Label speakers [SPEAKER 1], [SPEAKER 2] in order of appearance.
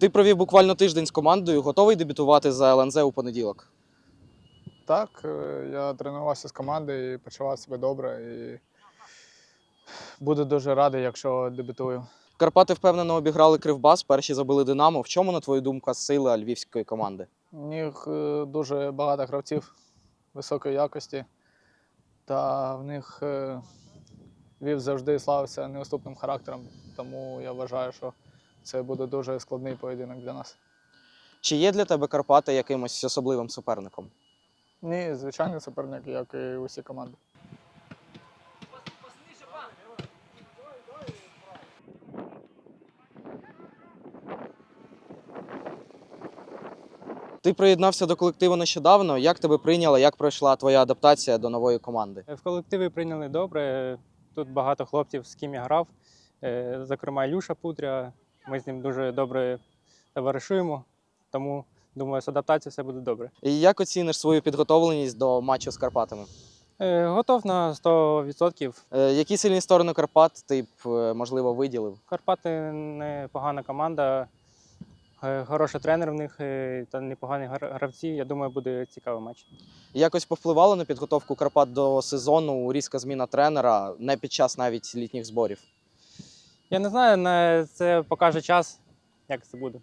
[SPEAKER 1] Ти провів буквально тиждень з командою, готовий дебютувати за ЛНЗ у понеділок.
[SPEAKER 2] Так, е, я тренувався з командою і почував себе добре. І буду дуже радий, якщо дебютую.
[SPEAKER 1] Карпати впевнено обіграли Кривбас, перші забили Динамо. В чому, на твою думку, сила львівської команди?
[SPEAKER 2] У них е, дуже багато гравців високої якості, та в них е, Львів завжди славився неуступним характером, тому я вважаю, що це буде дуже складний поєдинок для нас.
[SPEAKER 1] Чи є для тебе Карпати якимось особливим суперником?
[SPEAKER 2] Ні, звичайний суперник, як і усі команди.
[SPEAKER 1] Ти приєднався до колективу нещодавно. Як тебе прийняла, як пройшла твоя адаптація до нової команди?
[SPEAKER 3] В колективі прийняли добре. Тут багато хлопців, з ким я грав. Е, Зокрема, Ілюша Путря. Ми з ним дуже добре товаришуємо, тому думаю, з адаптацією все буде добре.
[SPEAKER 1] І як оціниш свою підготовленість до матчу з Карпатами?
[SPEAKER 3] Е, Готов на 100%.
[SPEAKER 1] Е, Які сильні сторони Карпат ти б, е, можливо, виділив?
[SPEAKER 3] Карпати непогана команда, е, хороший тренер в них е, та непогані гра- гравці. Я думаю, буде цікавий матч.
[SPEAKER 1] Якось повпливало на підготовку Карпат до сезону різка зміна тренера, не під час навіть літніх зборів?
[SPEAKER 3] Я не знаю, на- це покаже час, як це буде.